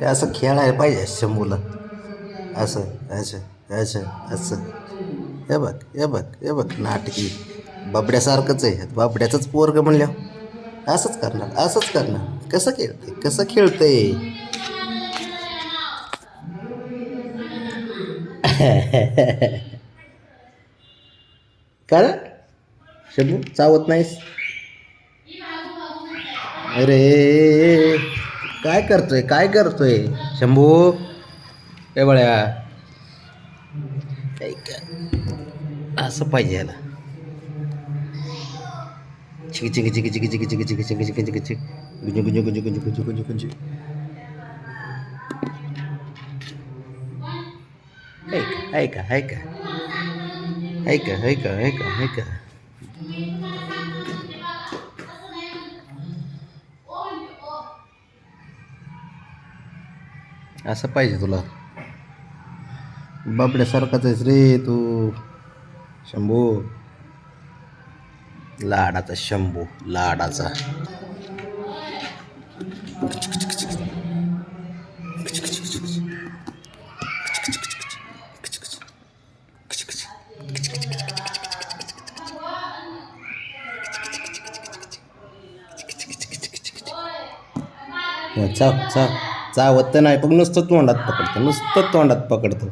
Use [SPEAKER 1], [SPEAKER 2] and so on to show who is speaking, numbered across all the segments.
[SPEAKER 1] हे असं खेळायला पाहिजे शंभूला असं असं असं असं. हे बघ हे बघ हे बघ नाटकी. बाबड्यासारखंच आहे. बाबड्याचंच पोरगं म्हणल्या असंच करणार असंच करणार. कसं खेळते कसं खेळते का शबू शंभू चावत नाहीस अरे काय करतोय काय करतोय शंभू काय बळ्या असं पाहिजे याला चिकी चिकी चिकी चिकी चिकी चिकी चिकी चिकी चिकी चिकी Kunci kunci kunci kunci kunci kunci kunci. Hai ka, hai ka, hai ka. Hai ka, hai ka, hai ka, hai ka. असं पाहिजे तुला बापड्यासारखाच आहेस रे तू शंभू लाडाचा शंभू लाडाचा चाव चाव चावत तर नाही पण नुसतं तोंडात पकडतं नुसतं तोंडात पकडतं.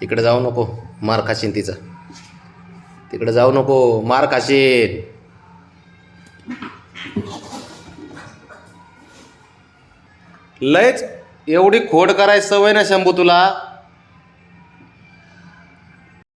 [SPEAKER 1] तिकडे जाऊ नको मार खाशीन तिचा. तिकडे जाऊ नको मार खाशीन. लयच एवढी खोड करायची सवय ना शंभू तुला.